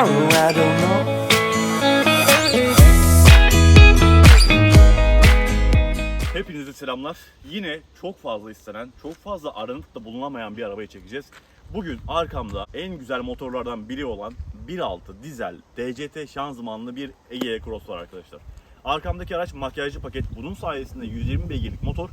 tomorrow, I don't know. Hepinize selamlar. Yine çok fazla istenen, çok fazla aranıp da bulunamayan bir arabayı çekeceğiz. Bugün arkamda en güzel motorlardan biri olan 1.6 dizel DCT şanzımanlı bir Egea Cross var arkadaşlar. Arkamdaki araç makyajlı paket. Bunun sayesinde 120 beygirlik motor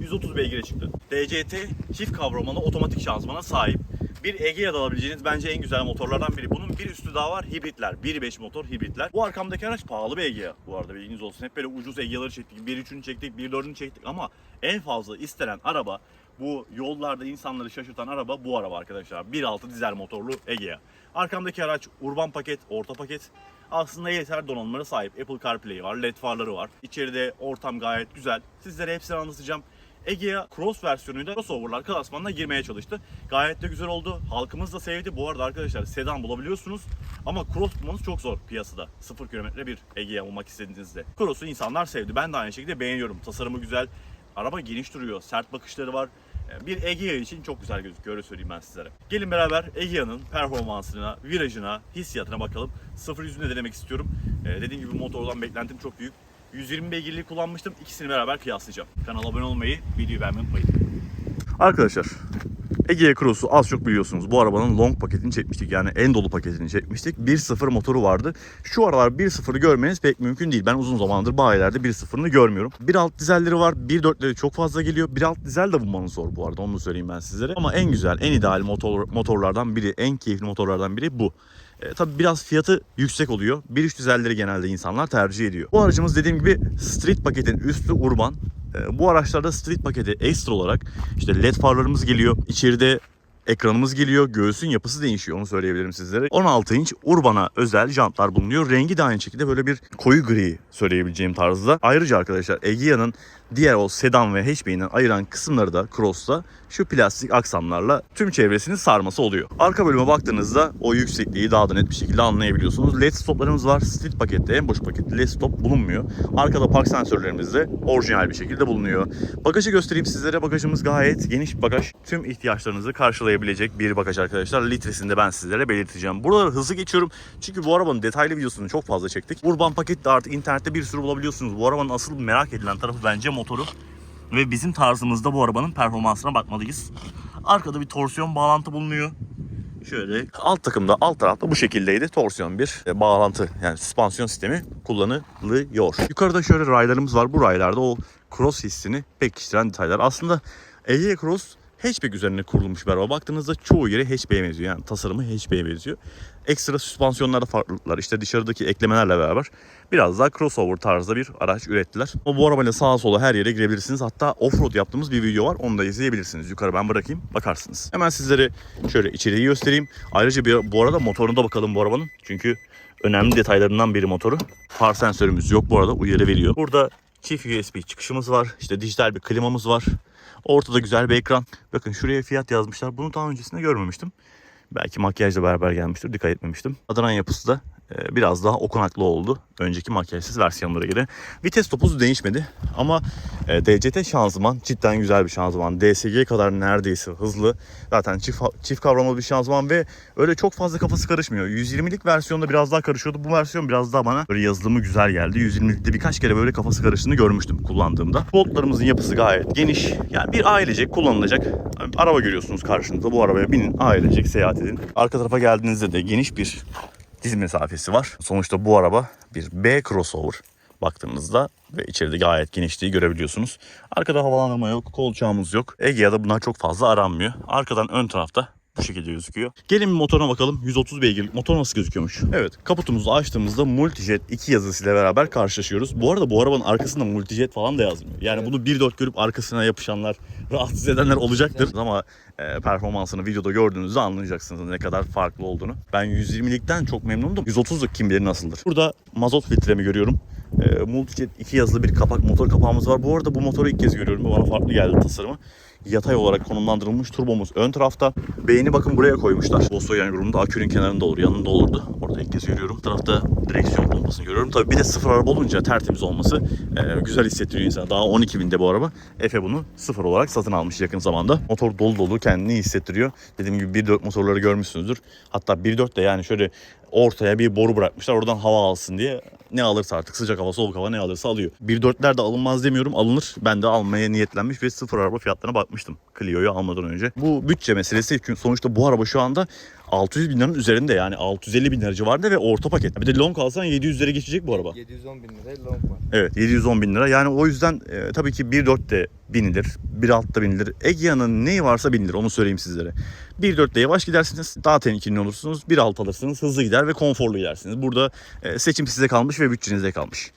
130 beygire çıktı. DCT çift kavramalı otomatik şanzımana sahip. Bir Egea'da alabileceğiniz bence en güzel motorlardan biri. Bunun bir üstü daha var hibritler. 1.5 motor hibritler. Bu arkamdaki araç pahalı bir Egea bu arada bilginiz olsun. Hep böyle ucuz Egea'ları çektik. 1.3'ünü çektik, 1.4'ünü çektik ama en fazla istenen araba bu yollarda insanları şaşırtan araba bu araba arkadaşlar. 1.6 dizel motorlu Egea. Arkamdaki araç urban paket, orta paket. Aslında yeter donanımlara sahip. Apple CarPlay var, LED farları var. İçeride ortam gayet güzel. Sizlere hepsini anlatacağım. Egea Cross versiyonuyla crossoverlar klasmanına girmeye çalıştı. Gayet de güzel oldu. Halkımız da sevdi. Bu arada arkadaşlar sedan bulabiliyorsunuz. Ama Cross bulmanız çok zor piyasada. 0 kilometre bir Egea bulmak istediğinizde. Cross'u insanlar sevdi. Ben de aynı şekilde beğeniyorum. Tasarımı güzel. Araba geniş duruyor. Sert bakışları var. Ee, Bir Egea için çok güzel gözüküyor öyle söyleyeyim ben sizlere. Gelin beraber Egea'nın performansına, virajına, hissiyatına bakalım. 0 yüzünde denemek istiyorum. Ee, dediğim gibi motordan beklentim çok büyük. 120 beygirliği kullanmıştım. İkisini beraber kıyaslayacağım. Kanala abone olmayı, videoyu beğenmeyi unutmayın. Arkadaşlar Egea Cross'u az çok biliyorsunuz. Bu arabanın long paketini çekmiştik. Yani en dolu paketini çekmiştik. 1.0 motoru vardı. Şu aralar 1.0'ı görmeniz pek mümkün değil. Ben uzun zamandır bayilerde 1.0'ını görmüyorum. 1.6 dizelleri var. 1.4'leri çok fazla geliyor. 1.6 dizel de bulmanız zor bu arada. Onu söyleyeyim ben sizlere. Ama en güzel, en ideal motor, motorlardan biri, en keyifli motorlardan biri bu. E, tabii biraz fiyatı yüksek oluyor. 1.3 dizelleri genelde insanlar tercih ediyor. Bu aracımız dediğim gibi street paketin üstü urban. E, bu araçlarda street paketi ekstra olarak işte led farlarımız geliyor. İçeride ekranımız geliyor. Göğsün yapısı değişiyor onu söyleyebilirim sizlere. 16 inç Urban'a özel jantlar bulunuyor. Rengi de aynı şekilde böyle bir koyu gri söyleyebileceğim tarzda. Ayrıca arkadaşlar Egea'nın diğer o sedan ve hatchback'inden ayıran kısımları da Cross'ta şu plastik aksamlarla tüm çevresini sarması oluyor. Arka bölüme baktığınızda o yüksekliği daha da net bir şekilde anlayabiliyorsunuz. LED stoplarımız var. Street pakette en boş pakette LED stop bulunmuyor. Arkada park sensörlerimiz de orijinal bir şekilde bulunuyor. Bagajı göstereyim sizlere. Bagajımız gayet geniş bir bagaj. Tüm ihtiyaçlarınızı karşılayabilecek bir bagaj arkadaşlar. Litresini de ben sizlere belirteceğim. Buraları hızlı geçiyorum. Çünkü bu arabanın detaylı videosunu çok fazla çektik. Urban paket de artık internette bir sürü bulabiliyorsunuz. Bu arabanın asıl merak edilen tarafı bence motoru. Ve bizim tarzımızda bu arabanın performansına bakmalıyız. Arkada bir torsiyon bağlantı bulunuyor. Şöyle alt takımda alt tarafta bu şekildeydi. Torsiyon bir e, bağlantı yani süspansiyon sistemi kullanılıyor. Yukarıda şöyle raylarımız var. Bu raylarda o cross hissini pekiştiren detaylar. Aslında Egea Cross hatchback üzerine kurulmuş bir araba. Baktığınızda çoğu yeri hatchback'e benziyor. Yani tasarımı hatchback'e benziyor. Ekstra süspansiyonlarda farklılıklar. işte dışarıdaki eklemelerle beraber biraz daha crossover tarzda bir araç ürettiler. O bu arabayla sağa sola her yere girebilirsiniz. Hatta offroad yaptığımız bir video var. Onu da izleyebilirsiniz. Yukarı ben bırakayım. Bakarsınız. Hemen sizlere şöyle içeriği göstereyim. Ayrıca bir, bu arada motoruna da bakalım bu arabanın. Çünkü önemli detaylarından biri motoru. Far sensörümüz yok bu arada. Uyarı veriyor. Burada çift USB çıkışımız var. İşte dijital bir klimamız var. Ortada güzel bir ekran. Bakın şuraya fiyat yazmışlar. Bunu daha öncesinde görmemiştim. Belki makyajla beraber gelmiştir. Dikkat etmemiştim. Adran yapısı da biraz daha okunaklı oldu. Önceki makyajsız versiyonlara göre. Vites topuzu değişmedi. Ama e, DCT şanzıman cidden güzel bir şanzıman. DSG kadar neredeyse hızlı. Zaten çift, çift kavramlı bir şanzıman ve öyle çok fazla kafası karışmıyor. 120'lik versiyonda biraz daha karışıyordu. Bu versiyon biraz daha bana böyle yazılımı güzel geldi. 120'likte birkaç kere böyle kafası karıştığını görmüştüm kullandığımda. Koltuklarımızın yapısı gayet geniş. Yani bir ailecek kullanılacak araba görüyorsunuz karşınızda. Bu arabaya binin ailecek seyahat edin. Arka tarafa geldiğinizde de geniş bir diz mesafesi var. Sonuçta bu araba bir B crossover baktığınızda ve içeride gayet genişliği görebiliyorsunuz. Arkada havalandırma yok, kolçağımız yok. Egea'da bunlar çok fazla aranmıyor. Arkadan ön tarafta bu şekilde gözüküyor. Gelin bir motoruna bakalım. 130 beygirlik motor nasıl gözüküyormuş? Evet kaputumuzu açtığımızda Multijet 2 yazısıyla beraber karşılaşıyoruz. Bu arada bu arabanın arkasında Multijet falan da yazmıyor. Yani bunu 1.4 görüp arkasına yapışanlar, rahatsız edenler olacaktır. Ama e, performansını videoda gördüğünüzde anlayacaksınız ne kadar farklı olduğunu. Ben 120'likten çok memnundum. 130'luk kim bilir nasıldır. Burada mazot filtremi görüyorum. E, Multijet 2 yazılı bir kapak motor kapağımız var. Bu arada bu motoru ilk kez görüyorum. Bu Bana farklı geldi tasarımı. Yatay olarak konumlandırılmış turbomuz ön tarafta. Beyni bakın buraya koymuşlar. Volkswagen grubunda akünün kenarında olur, yanında olurdu. Orada ilk kez görüyorum. Tarafta direksiyon pompasını görüyorum. Tabii bir de sıfır araba olunca tertemiz olması e, güzel hissettiriyor insana. Daha 12 binde bu araba. Efe bunu sıfır olarak satın almış yakın zamanda. Motor dolu dolu kendini hissettiriyor. Dediğim gibi 1.4 motorları görmüşsünüzdür. Hatta 1.4 de yani şöyle ortaya bir boru bırakmışlar. Oradan hava alsın diye ne alırsa artık sıcak hava soğuk hava ne alırsa alıyor. 1.4'ler de alınmaz demiyorum alınır. Ben de almaya niyetlenmiş ve sıfır araba fiyatlarına bakmıştım. Clio'yu almadan önce. Bu bütçe meselesi çünkü sonuçta bu araba şu anda 600 bin liranın üzerinde yani 650 bin lira civarında ve orta paket. Bir de long alsan 700'lere geçecek bu araba. 710 bin liraya long var. Evet 710 bin lira. Yani o yüzden e, tabii ki 1.4 de binilir. 1.6 da binilir. Egea'nın neyi varsa binilir onu söyleyeyim sizlere. 1.4'te yavaş gidersiniz. Daha temkinli olursunuz. 1.6 alırsınız. Hızlı gider ve konforlu gidersiniz. Burada e, seçim size kalmış ve bütçenizde kalmış.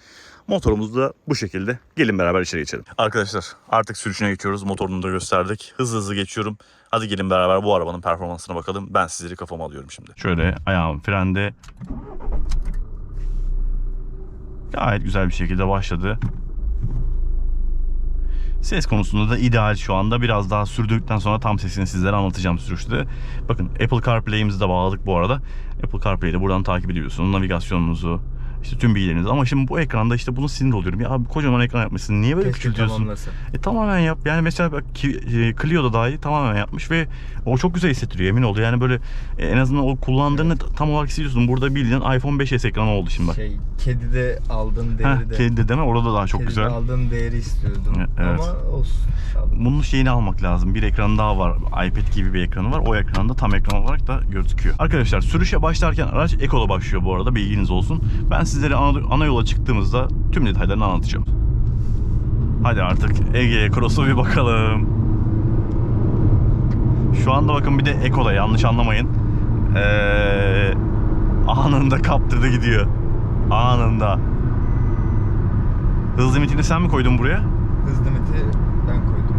Motorumuz da bu şekilde. Gelin beraber içeri geçelim. Arkadaşlar artık sürüşüne geçiyoruz. Motorunu da gösterdik. Hızlı hızlı geçiyorum. Hadi gelin beraber bu arabanın performansına bakalım. Ben sizleri kafama alıyorum şimdi. Şöyle ayağım frende. Gayet güzel bir şekilde başladı. Ses konusunda da ideal şu anda. Biraz daha sürdükten sonra tam sesini sizlere anlatacağım sürüşte. Bakın Apple CarPlay'imizi de bağladık bu arada. Apple CarPlay'i de buradan takip ediyorsunuz. Navigasyonunuzu, işte tüm bilgilerinizi. Ama şimdi bu ekranda işte bunu sinir oluyorum. Ya abi kocaman ekran yapmışsın. Niye böyle Keşke küçültüyorsun? tamamlasa. E tamamen yap. Yani mesela bak e, Clio'da dahi tamamen yapmış ve o çok güzel hissettiriyor emin ol. Yani böyle e, en azından o kullandığını tam olarak hissediyorsun. Burada bildiğin iPhone 5s ekranı oldu şimdi bak. Şey, kedide aldığın değeri Heh, de. kedi deme orada daha çok kedide güzel. aldığın değeri istiyordum. E- evet. Ama olsun. Bunun şeyini almak lazım. Bir ekran daha var. iPad gibi bir ekranı var. O ekranda tam ekran olarak da gözüküyor. Arkadaşlar sürüşe başlarken araç Eco'da başlıyor bu arada. Bilginiz olsun. Ben sizlere ana, ana yola çıktığımızda tüm detaylarını anlatacağım. Hadi artık Ege'ye Cross'a bir bakalım. Şu anda bakın bir de Eco'da yanlış anlamayın. Ee, anında kaptırdı gidiyor. Anında. Hız limitini sen mi koydun buraya? Hız limiti ben koydum.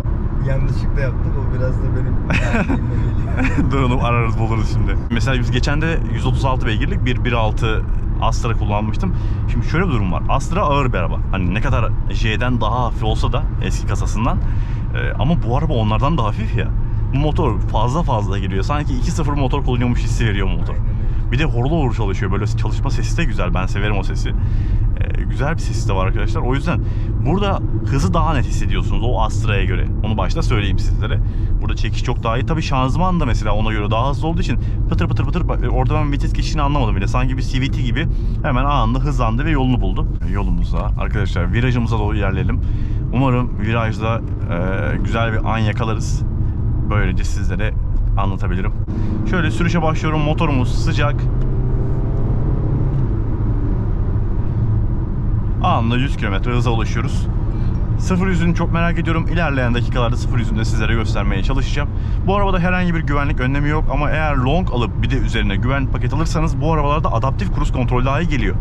Yanlışlıkla yaptık. O biraz da benim. Dur onu ararız buluruz şimdi. Mesela biz geçen de 136 beygirlik bir 1.6 Astra kullanmıştım. Şimdi şöyle bir durum var. Astra ağır bir araba. Hani ne kadar J'den daha hafif olsa da eski kasasından. e, ama bu araba onlardan daha hafif ya. Bu motor fazla fazla giriyor. Sanki 2.0 motor kullanıyormuş hissi veriyor motor. Bir de horul horul çalışıyor. Böyle çalışma sesi de güzel. Ben severim o sesi. Güzel bir sesi de var arkadaşlar. O yüzden burada hızı daha net hissediyorsunuz o Astra'ya göre. Onu başta söyleyeyim sizlere. Burada çekiş çok daha iyi. Tabii şanzıman da mesela ona göre daha hızlı olduğu için pıtır pıtır pıtır bak, orada ben vites geçişini anlamadım bile. Sanki bir CVT gibi hemen anında hızlandı ve yolunu buldu. Yolumuza arkadaşlar virajımıza doğru ilerleyelim. Umarım virajda e, güzel bir an yakalarız. Böylece sizlere anlatabilirim. Şöyle sürüşe başlıyorum. Motorumuz sıcak. Anında 100 km hıza ulaşıyoruz. 0 yüzünü çok merak ediyorum. İlerleyen dakikalarda 0 yüzünü de sizlere göstermeye çalışacağım. Bu arabada herhangi bir güvenlik önlemi yok ama eğer long alıp bir de üzerine güvenlik paket alırsanız bu arabalarda adaptif cruise kontrol dahi geliyor.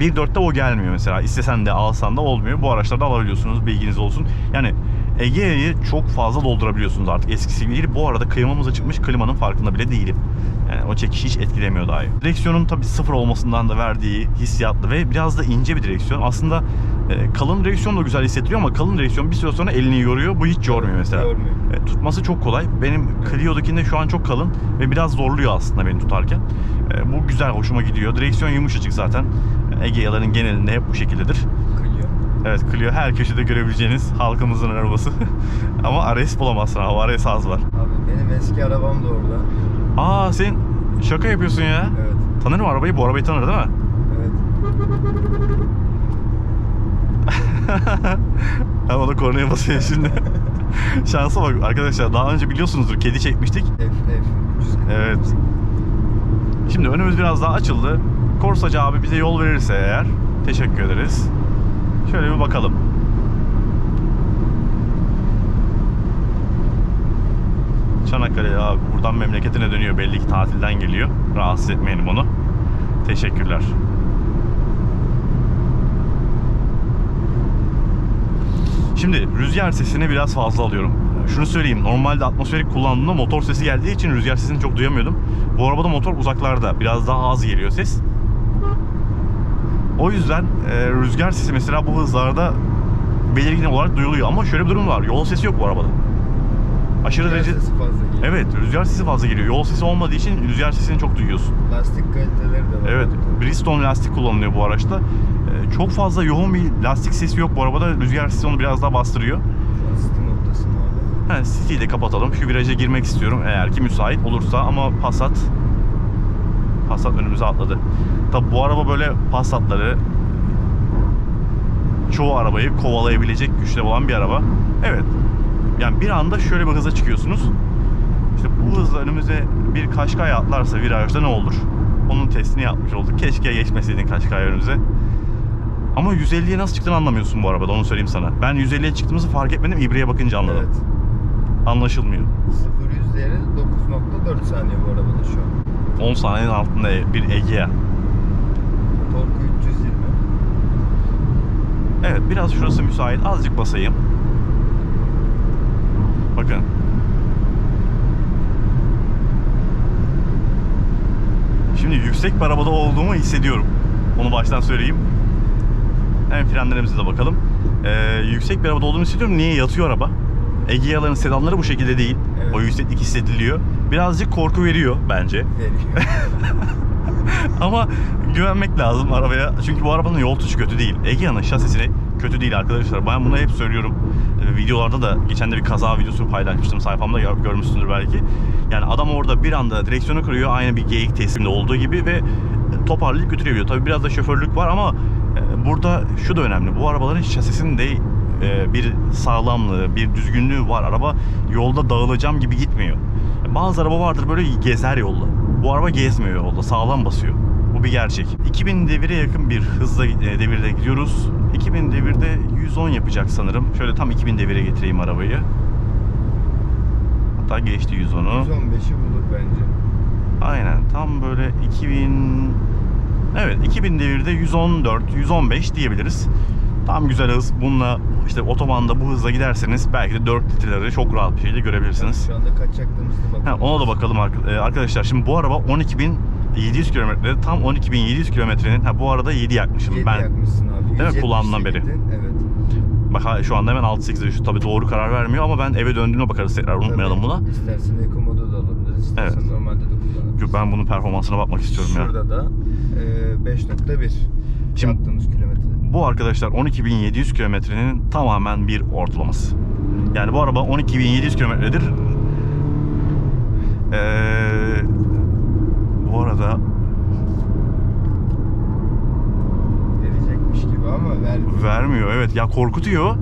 1.4'te o gelmiyor mesela. İstesen de alsan da olmuyor. Bu araçlarda alabiliyorsunuz. Bilginiz olsun. Yani Ege'yi çok fazla doldurabiliyorsunuz artık eskisi gibi değil. Bu arada klimamıza çıkmış klimanın farkında bile değilim. Yani o çekişi hiç etkilemiyor dahi. Direksiyonun tabii sıfır olmasından da verdiği hissiyatlı ve biraz da ince bir direksiyon. Aslında e, kalın direksiyon da güzel hissettiriyor ama kalın direksiyon bir süre sonra elini yoruyor. Bu hiç yormuyor mesela. Yormuyor. E, tutması çok kolay. Benim Clio'dakinde şu an çok kalın ve biraz zorluyor aslında beni tutarken. E, bu güzel, hoşuma gidiyor. Direksiyon yumuşacık zaten. Egea'ların genelinde hep bu şekildedir. Evet Clio her köşede görebileceğiniz halkımızın arabası. Ama RS bulamazsın abi. RS az var. Abi benim eski arabam da orada. Aa sen şaka yapıyorsun ya. Evet. Tanırım arabayı. Bu arabayı tanır değil mi? Evet. O da kornaya basıyor şimdi. Şansa bak arkadaşlar. Daha önce biliyorsunuzdur kedi çekmiştik. F F. 140. Evet. Şimdi önümüz biraz daha açıldı. Korsacı abi bize yol verirse eğer teşekkür ederiz. Şöyle bir bakalım. Çanakkale abi buradan memleketine dönüyor belli ki tatilden geliyor. Rahatsız etmeyelim onu. Teşekkürler. Şimdi rüzgar sesini biraz fazla alıyorum. Şunu söyleyeyim. Normalde atmosferik kullandığımda motor sesi geldiği için rüzgar sesini çok duyamıyordum. Bu arabada motor uzaklarda. Biraz daha az geliyor ses. O yüzden e, rüzgar sesi mesela bu hızlarda belirgin olarak duyuluyor. Ama şöyle bir durum var. Yol sesi yok bu arabada. Aşırı Rüzgar derece... sesi fazla geliyor. Evet rüzgar sesi fazla geliyor. Yol sesi olmadığı için rüzgar sesini çok duyuyorsun. Lastik kaliteleri de var. Evet, Bridgestone lastik kullanılıyor bu araçta. Ee, çok fazla yoğun bir lastik sesi yok bu arabada. Rüzgar sesi onu biraz daha bastırıyor. Noktasında abi. Ha, City'yi de kapatalım. Şu viraja girmek istiyorum eğer ki müsait olursa ama Passat Passat önümüze atladı. Tabi bu araba böyle Passat'ları çoğu arabayı kovalayabilecek güçte olan bir araba. Evet. Yani bir anda şöyle bir hıza çıkıyorsunuz. İşte bu hızla önümüze bir Kaşkay atlarsa virajda ne olur? Onun testini yapmış olduk. Keşke geçmeseydin Kaşkay önümüze. Ama 150'ye nasıl çıktığını anlamıyorsun bu arabada onu söyleyeyim sana. Ben 150'ye çıktığımızı fark etmedim. İbreye bakınca anladım. Evet. Anlaşılmıyor. 0 100 değeri 9.4 saniye bu arabada şu an. 10 saniyenin altında bir Egea. Torku 320. Evet biraz şurası müsait. Azıcık basayım. Bakın. Şimdi yüksek bir arabada olduğumu hissediyorum. Onu baştan söyleyeyim. Hemen frenlerimize de bakalım. Ee, yüksek bir arabada olduğumu hissediyorum. Niye yatıyor araba? Egea'ların sedanları bu şekilde değil. Evet. O yükseklik hissediliyor. Birazcık korku veriyor bence. Veriyor. Ama güvenmek lazım arabaya. Çünkü bu arabanın yol tutuşu kötü değil. Egea'nın şasisine kötü değil arkadaşlar. Ben bunu hep söylüyorum. Ee, videolarda da geçen de bir kaza videosu paylaşmıştım sayfamda gör- görmüşsündür belki. Yani adam orada bir anda direksiyonu kırıyor aynı bir geyik teslimde olduğu gibi ve toparlayıp götürüyor. Tabii biraz da şoförlük var ama e, burada şu da önemli. Bu arabaların şasisinde e, bir sağlamlığı, bir düzgünlüğü var. Araba yolda dağılacağım gibi gitmiyor. Bazı araba vardır böyle gezer yolda. Bu araba gezmiyor yolda, sağlam basıyor. Bu bir gerçek. 2000 devire yakın bir hızla e, devirde gidiyoruz. 2000 devirde 110 yapacak sanırım. Şöyle tam 2000 devire getireyim arabayı. Hatta geçti 110'u. 115'i bulur bence. Aynen tam böyle 2000 Evet 2000 devirde 114 115 diyebiliriz. Tam güzel hız. Bununla işte otobanda bu hızla giderseniz belki de 4 litreleri çok rahat bir şekilde görebilirsiniz. Şu anda kaç yaktığımızda Ha, bakalım. ona da bakalım e, arkadaşlar. Şimdi bu araba 12.700 kilometrede tam 12.700 kilometrenin ha bu arada 7 yakmışım 7 ben. yakmışsın abi. Değil mi? Kulağımdan beri. 178'in, Evet. Bak ha, şu anda hemen 6.8'e düştü. Tabii doğru karar vermiyor ama ben eve döndüğümde bakarız tekrar unutmayalım buna. İstersen Eco modu da alabiliriz. İstersen Evet. normalde de kullanabiliriz. Ben bunun performansına bakmak istiyorum ya. Şurada da e, 5.1 Şimdi- yaptığımız kilometre. Bu arkadaşlar 12.700 kilometrenin tamamen bir ortalaması. Yani bu araba 12.700 kilometredir. Ee, bu arada Verecekmiş gibi ama vermiyor. vermiyor. Evet ya korkutuyor.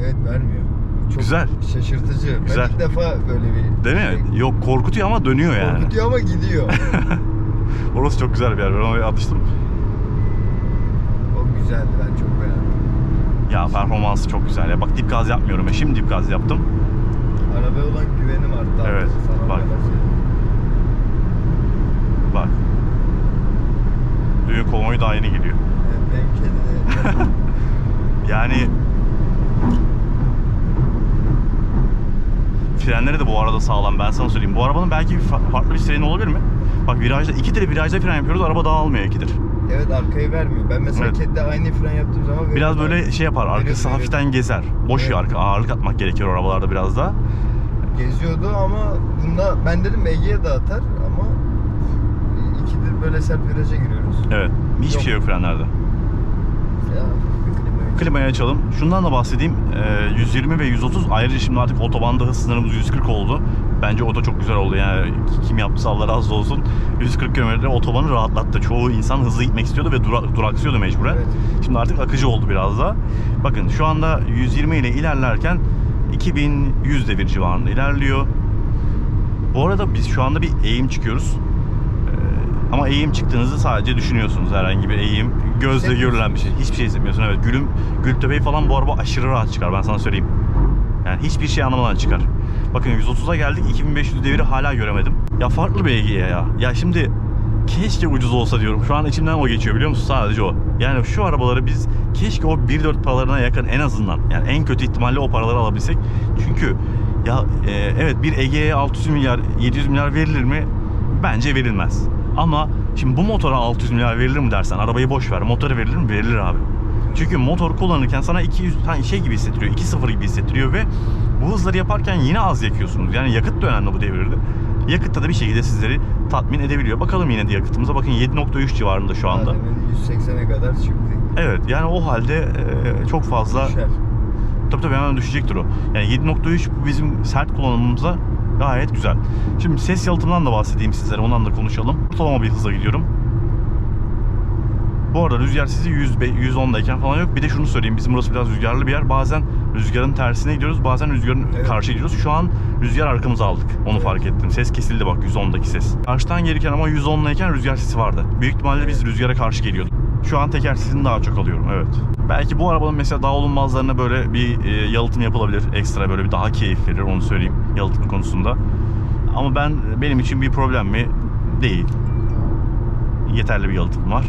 Evet vermiyor. Çok Güzel. Şaşırtıcı. Güzel. Ben ilk defa böyle bir Değil şey- mi? Yok korkutuyor ama dönüyor yani. Korkutuyor ama gidiyor. Orası çok güzel bir yer. Ben oraya atıştım. Güzeldi ben çok beğendim. Ya performansı çok güzel ya. Bak dip gaz yapmıyorum ya. Şimdi dip gaz yaptım. Arabaya olan güvenim arttı. Evet. Sana bak. söyleyeyim. Bak. Düğün konvoyu daha yeni geliyor. Evet, benim kedine Yani Frenleri de bu arada sağlam ben sana söyleyeyim. Bu arabanın belki bir fa- farklı bir freni olabilir mi? Bak virajda ikidir virajda fren yapıyoruz araba dağılmıyor ikidir. Evet arkayı vermiyor. Ben mesela Evet. kedide aynı fren yaptığım zaman veriyor. Biraz böyle şey yapar arkası Veriyor, hafiften gezer. Boş Evet. arka ağırlık atmak gerekiyor arabalarda biraz da. geziyordu ama bunda ben dedim Ege'ye de atar ama ikidir böyle sert viraja giriyoruz. Evet hiçbir Yok. şey yok frenlerde. Ya bir klima Klimayı açalım. Şundan da bahsedeyim. Ee, 120 ve 130 ayrıca şimdi artık otobanda hız sınırımız 140 oldu. Bence o da çok güzel oldu yani kim yaptıysa Allah razı olsun. 140 km otobanı rahatlattı. Çoğu insan hızlı gitmek istiyordu ve dura- duraksıyordu mecburen. Evet. Şimdi artık akıcı oldu biraz da. Bakın şu anda 120 ile ilerlerken 2100 devir civarında ilerliyor. Bu arada biz şu anda bir eğim çıkıyoruz. Ee, ama eğim çıktığınızı sadece düşünüyorsunuz herhangi bir eğim. Gözle görülen bir şey. Hiçbir şey hissetmiyorsun evet. Gülüm, Gültepe'yi falan bu araba aşırı rahat çıkar ben sana söyleyeyim. Yani hiçbir şey anlamadan çıkar. Bakın 130'a geldik 2500 deviri hala göremedim. Ya farklı bir Ege'ye ya. Ya şimdi keşke ucuz olsa diyorum. Şu an içimden o geçiyor biliyor musun? Sadece o. Yani şu arabaları biz keşke o 1.4 paralarına yakın en azından yani en kötü ihtimalle o paraları alabilsek. Çünkü ya e, evet bir Ege'ye 600 milyar 700 milyar verilir mi? Bence verilmez. Ama şimdi bu motora 600 milyar verilir mi dersen arabayı boş ver. Motora verilir mi? Verilir abi. Çünkü motor kullanırken sana 200 hani şey gibi hissettiriyor. 2.0 gibi hissettiriyor ve bu hızları yaparken yine az yakıyorsunuz. Yani yakıt da önemli bu devirde. Yakıt da bir şekilde sizleri tatmin edebiliyor. Bakalım yine de yakıtımıza. Bakın 7.3 civarında şu anda. Demin 180'e kadar çıktı. Evet yani o halde e, çok fazla Düşer. tabii tabii hemen düşecektir o. Yani 7.3 bu bizim sert kullanımımıza Gayet güzel. Şimdi ses yalıtımından da bahsedeyim sizlere. Ondan da konuşalım. Ortalama bir hıza gidiyorum. Bu arada rüzgar sizi 100, be- 110'dayken falan yok. Bir de şunu söyleyeyim. Bizim burası biraz rüzgarlı bir yer. Bazen rüzgarın tersine gidiyoruz. Bazen rüzgarın Evet. karşı gidiyoruz. Şu an rüzgar arkamıza aldık. Onu Evet. fark ettim. Ses kesildi bak 110'daki ses. Karşıdan gelirken ama 110'dayken rüzgar sesi vardı. Büyük ihtimalle biz rüzgara karşı geliyorduk. Şu an teker sesini daha çok alıyorum. Evet. Belki bu arabanın mesela daha olunmazlarına böyle bir e, yalıtım yapılabilir. Ekstra böyle bir daha keyif verir onu söyleyeyim yalıtım konusunda. Ama ben benim için bir problem mi? Değil. Yeterli bir yalıtım var.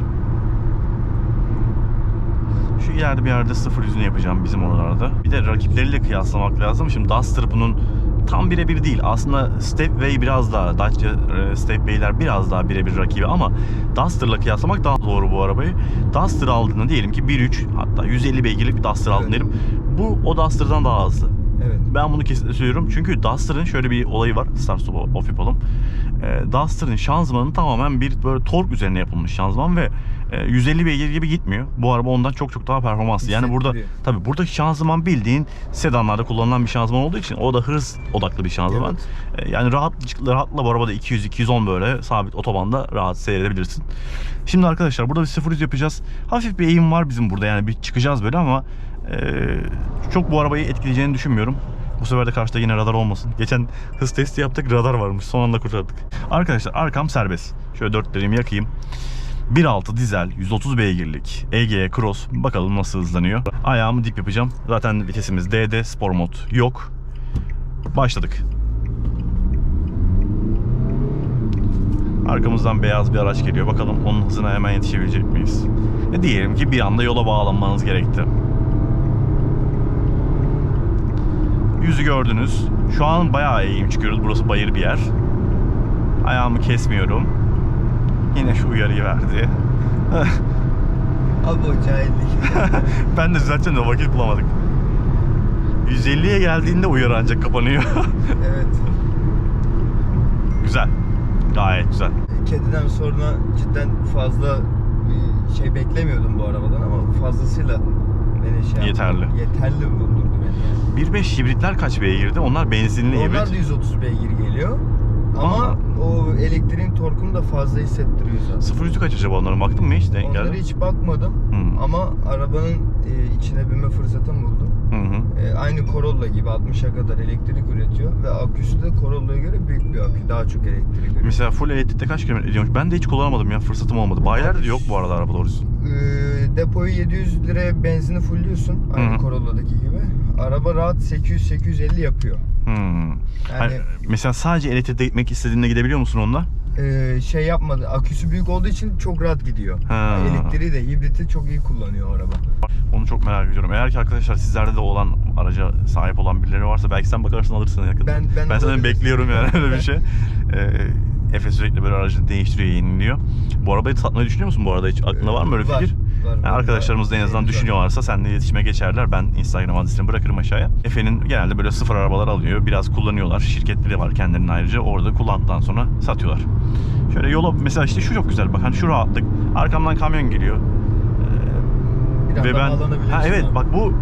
Şu ileride bir yerde sıfır yüzünü yapacağım bizim oralarda. Bir de rakipleriyle kıyaslamak lazım. Şimdi Duster bunun tam birebir değil. Aslında Stepway biraz daha, Dacia e, Stepway'ler biraz daha birebir rakibi ama Duster'la kıyaslamak daha doğru bu arabayı. Duster aldığında diyelim ki 1.3 hatta 150 beygirlik bir Duster aldın Evet. diyelim. Bu o Duster'dan daha hızlı. Evet. Ben bunu kesinlikle söylüyorum. Çünkü Duster'ın şöyle bir olayı var. Start stop off yapalım. Ee, Duster'ın şanzımanı tamamen bir böyle tork üzerine yapılmış şanzıman ve e, 150 beygir gibi gitmiyor. Bu araba ondan çok çok daha performanslı. Yani burada tabi buradaki şanzıman bildiğin sedanlarda kullanılan bir şanzıman olduğu için o da hız odaklı bir şanzıman. Evet. Ee, yani rahat rahatla bu arabada 200 210 böyle sabit otobanda rahat seyredebilirsin. Şimdi arkadaşlar burada bir 0 100 yapacağız. Hafif bir eğim var bizim burada yani bir çıkacağız böyle ama e, çok bu arabayı etkileyeceğini düşünmüyorum. Bu sefer de karşıda yine radar olmasın. Geçen hız testi yaptık radar varmış. Son anda kurtardık. Arkadaşlar arkam serbest. Şöyle dörtlerimi yakayım. 1.6 dizel 130 beygirlik EGE Cross bakalım nasıl hızlanıyor. Ayağımı dip yapacağım. Zaten vitesimiz D'de spor mod yok. Başladık. Arkamızdan beyaz bir araç geliyor. Bakalım onun hızına hemen yetişebilecek miyiz? E diyelim ki bir anda yola bağlanmanız gerekti. Yüzü gördünüz. Şu an bayağı eğim çıkıyoruz. Burası bayır bir yer. Ayağımı kesmiyorum. Yine şu uyarıyı verdi. Abi o cahillik. ben de düzelteceğim de vakit bulamadık. 150'ye geldiğinde uyarı ancak kapanıyor. evet. güzel. Gayet güzel. Kediden sonra cidden fazla bir şey beklemiyordum bu arabadan ama fazlasıyla beni şey. Yeterli. Yeterli buldurdu beni yani. 1.5 hibritler kaç beygirdi? Onlar benzinli Onlar hibrit. da 130 beygir geliyor. Ama o elektriğin torkunu da fazla hissettiriyor zaten. 0 yüzü kaç acaba onlara baktın mı hiç denk Onlara geldi? hiç bakmadım Hı. ama arabanın e, içine binme fırsatım buldum. Hı hı. E, aynı Corolla gibi 60'a kadar elektrik üretiyor ve aküsü de Corolla'ya göre büyük bir akü. Daha çok elektrik üretiyor. Mesela full elektrikte kaç kilometre ediyormuş? Ben de hiç kullanamadım ya. Fırsatım olmadı. Bayilerde de yok bu arada araba doğrusu. E, depoyu 700 liraya benzini fullüyorsun aynı Hı hı. Corolla'daki gibi. Araba rahat 800-850 yapıyor. Hmm. Yani Hani mesela sadece elektrikte gitmek istediğinde gidebiliyor musun onunla? e, şey yapmadı. Aküsü büyük olduğu için çok rahat gidiyor. Ha. Elektriği de hibriti çok iyi kullanıyor araba. Onu çok merak ediyorum. Eğer ki arkadaşlar sizlerde de olan araca sahip olan birileri varsa belki sen bakarsın alırsın yakında. Ben- ben ben senden bekliyorum yani öyle bir şey. Ee, Efe sürekli böyle aracını değiştiriyor, yeniliyor. Bu arabayı satmayı düşünüyor musun bu arada hiç? Aklında var mı öyle Var, fikir? Yani var. arkadaşlarımız da en azından düşünüyorlarsa seninle iletişime geçerler. Ben Instagram adresini bırakırım aşağıya. Efe'nin genelde böyle sıfır arabalar alıyor. Biraz kullanıyorlar. Şirketleri var kendilerinin ayrıca. Orada kullandıktan sonra satıyorlar. Şöyle yola mesela işte şu çok güzel. Bak hani şu rahatlık. Arkamdan kamyon geliyor. Bir Ve ben ha evet abi. bak bu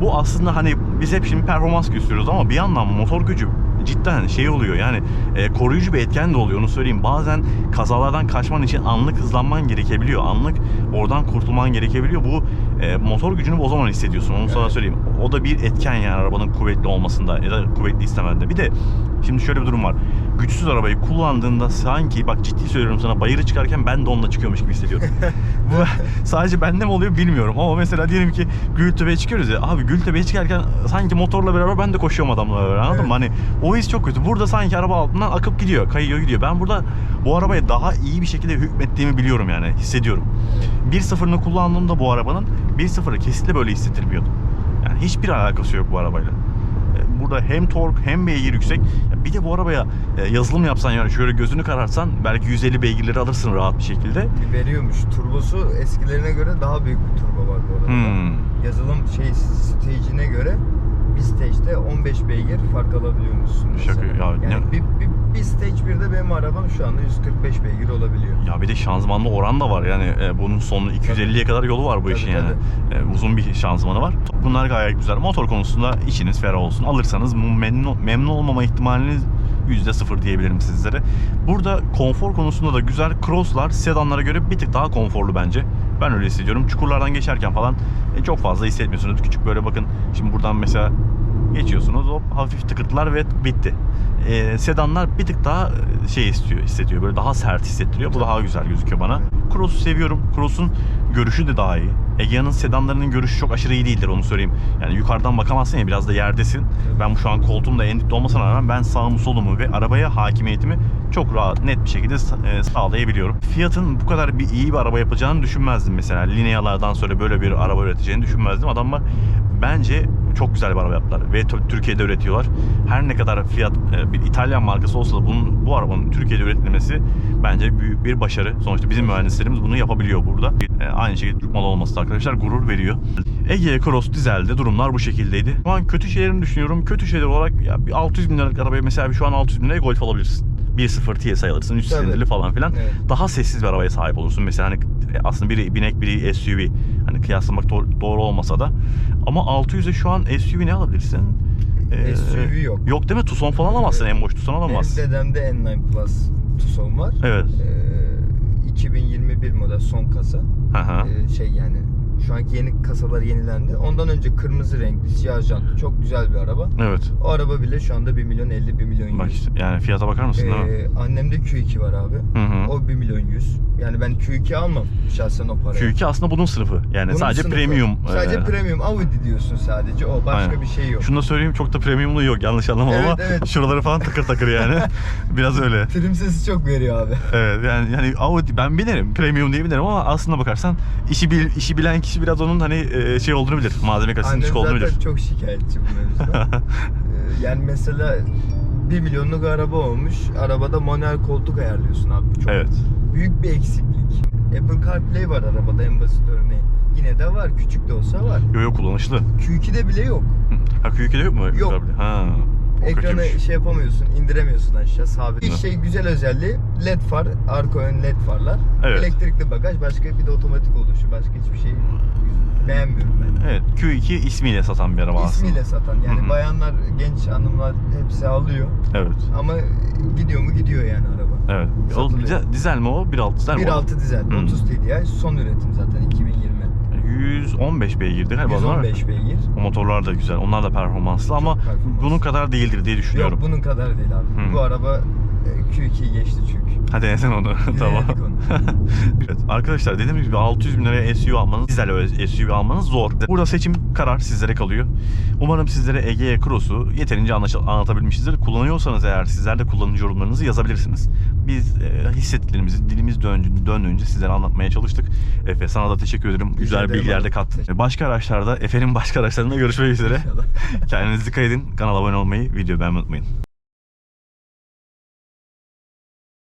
bu aslında hani biz hep şimdi performans gösteriyoruz ama bir yandan motor gücü cidden şey oluyor yani e, koruyucu bir etken de oluyor onu söyleyeyim. Bazen kazalardan kaçman için anlık hızlanman gerekebiliyor. Anlık oradan kurtulman gerekebiliyor. Bu e, motor gücünü o zaman hissediyorsun. Onu sana söyleyeyim. O da bir etken yani arabanın kuvvetli olmasında ya da kuvvetli istemende. Bir de şimdi şöyle bir durum var. Güçsüz arabayı kullandığında sanki bak ciddi söylüyorum sana bayırı çıkarken ben de onunla çıkıyormuş gibi hissediyorum. Bu sadece bende mi oluyor bilmiyorum ama mesela diyelim ki Gültepe'ye çıkıyoruz ya abi Gültepe'ye çıkarken sanki motorla beraber ben de koşuyorum adamla beraber anladın Evet. mı? Hani o his çok kötü. Burada sanki araba altından akıp gidiyor, kayıyor gidiyor. Ben burada bu arabaya daha iyi bir şekilde hükmettiğimi biliyorum yani hissediyorum. 1.0'ını kullandığımda bu arabanın 1.0'ı kesinlikle böyle hissettirmiyordu. Yani hiçbir alakası yok bu arabayla. E, Burada hem tork hem beygir yüksek. Bir de bu arabaya e, yazılım yapsan yani şöyle gözünü karartsan belki 150 beygirleri alırsın rahat bir şekilde. veriyormuş. Turbosu eskilerine göre daha büyük bir turbo var bu arada. Hmm. Yazılım şey stage'ine göre bir stage'de 15 beygir fark alabiliyormuşsun. mesela. Şaka ya, Yani ne- bir, bir, bir stage birde benim arabam şu anda 145 beygir olabiliyor. Ya bir de şanzımanlı oran da var yani e, bunun sonu 250'ye kadar yolu var bu Tabii, işin yani. tabii. E, uzun bir şanzımanı var. Bunlar gayet güzel. Motor konusunda içiniz ferah olsun. Alırsanız memnun, memnun olmama ihtimaliniz %0 diyebilirim sizlere. Burada konfor konusunda da güzel. Cross'lar sedanlara göre bir tık daha konforlu bence. Ben öyle hissediyorum. Çukurlardan geçerken falan e, çok fazla hissetmiyorsunuz. Küçük böyle bakın şimdi buradan mesela geçiyorsunuz hop hafif tıkırtılar ve bitti. Ee, sedanlar bir tık daha e, şey istiyor, hissediyor. Böyle daha sert hissettiriyor. Bu daha güzel gözüküyor bana. Cross'u seviyorum. Cross'un görüşü de daha iyi. Egea'nın sedanlarının görüşü çok aşırı iyi değildir onu söyleyeyim. Yani yukarıdan bakamazsın ya biraz da yerdesin. Ben şu an koltuğumda en dipte olmasına rağmen ben sağımı solumu ve arabaya hakimiyetimi çok rahat net bir şekilde e, sağlayabiliyorum. Fiat'ın bu kadar bir iyi bir araba yapacağını düşünmezdim mesela. Linealardan sonra böyle bir araba üreteceğini düşünmezdim. Adamlar bence çok güzel bir araba yaptılar ve Türkiye'de üretiyorlar. Her ne kadar Fiat e, bir İtalyan markası olsa da bunun bu arabanın Türkiye'de üretilmesi bence büyük bir başarı. Sonuçta bizim mühendislerimiz bunu yapabiliyor burada. E, Aynı şekilde Türk malı olması da arkadaşlar gurur veriyor. Ege Cross dizelde durumlar bu şekildeydi. Şu an kötü şeylerimi düşünüyorum. Kötü şeyler olarak ya bir 600 bin liralık arabaya mesela şu an 600 bin liraya Golf alabilirsin. 1.0 TSI alırsın, 3 Tabii. silindirli falan filan. Evet. Daha sessiz bir arabaya sahip olursun. Mesela hani aslında biri binek biri SUV. Hani kıyaslamak doğru, doğru olmasa da. Ama 600'e şu an SUV ne alabilirsin? Ee, SUV yok. Yok değil mi? Tucson falan alamazsın. En boş Tucson alamazsın. Benim dedemde N9 Plus Tucson var. Evet. Ee, 2021 model son kasa. Ee, şey yani şu anki yeni kasalar yenilendi. Ondan önce kırmızı renkli siyah jant. Çok güzel bir araba. Evet. O araba bile şu anda 1 milyon 50 1 milyon 100. Bak işte yani fiyata bakar mısın değil mi? Ee, annemde Q2 var abi. Hı hı. O 1 milyon 100. Yani ben Q2 almam şahsen o paraya. Q2 aslında bunun sınıfı. Yani Bunun sadece sınıfı. premium. Sadece ee, premium Audi diyorsun sadece. O başka Aynen. bir şey yok. Şunu da söyleyeyim çok da premiumlu yok yanlış anlama Evet, ama evet. şuraları falan takır takır yani. Biraz öyle. Trim sesi çok veriyor abi. Evet yani yani Audi ben bilirim premium diye bilirim ama aslında bakarsan işi bil, işi bilen kişi biraz onun hani e, şey olduğunu bilir. Malzeme kalitesinin Annem düşük olduğunu zaten bilir. çok şikayetçi bu mevzuda. Ee, yani mesela 1 milyonluk araba olmuş. Arabada manuel koltuk ayarlıyorsun abi. Çok Evet. büyük bir eksiklik. Apple CarPlay var arabada en basit örneği. Yine de var. Küçük de olsa var. Yo yo kullanışlı. Q2'de bile yok. Ha Q2'de yok mu? Yok. Ha. Ekranı kötüymüş. şey yapamıyorsun, indiremiyorsun aşağı sabit. Bir şey güzel özelliği LED far, arka ön LED farlar. Evet. Elektrikli bagaj, başka bir de otomatik oluşu. Başka hiçbir şey beğenmiyorum ben. Evet Q2 ismiyle satan bir araba aslında. İsmiyle satan. Yani Hı hı. bayanlar, genç hanımlar hepsi alıyor. Evet. Ama gidiyor mu gidiyor yani araba. Evet. O Satılıyor. dizel, dizel mi o? 1.6 dizel mi o? 1.6 dizel, Hı. 30 TDI, son üretim zaten 2020. 115 beygirdi galiba onlar. 115 beygir. O motorlar da güzel. Onlar da performanslı ama performanslı. bunun kadar değildir diye düşünüyorum. Yok bunun kadar değil abi. Hı. Bu araba e, Q2'yi geçti çünkü. Hadi sen onu. tamam. Evet. Arkadaşlar dediğim gibi 600 bin liraya SUV almanız, dizel SUV almanız zor. Burada seçim karar sizlere kalıyor. Umarım sizlere Egea Cross'u yeterince anlatabilmişizdir. Kullanıyorsanız eğer sizler de kullanıcı yorumlarınızı yazabilirsiniz. Biz e, hissettiklerimizi dilimiz döndüğünce, döndüğünce sizlere anlatmaya çalıştık. Efe sana da teşekkür ederim. Güzel ederim bilgiler de kattın. Başka araçlarda Efe'nin başka araçlarında görüşmek üzere. Kendinize dikkat edin. Kanala abone olmayı, videoyu beğenmeyi unutmayın.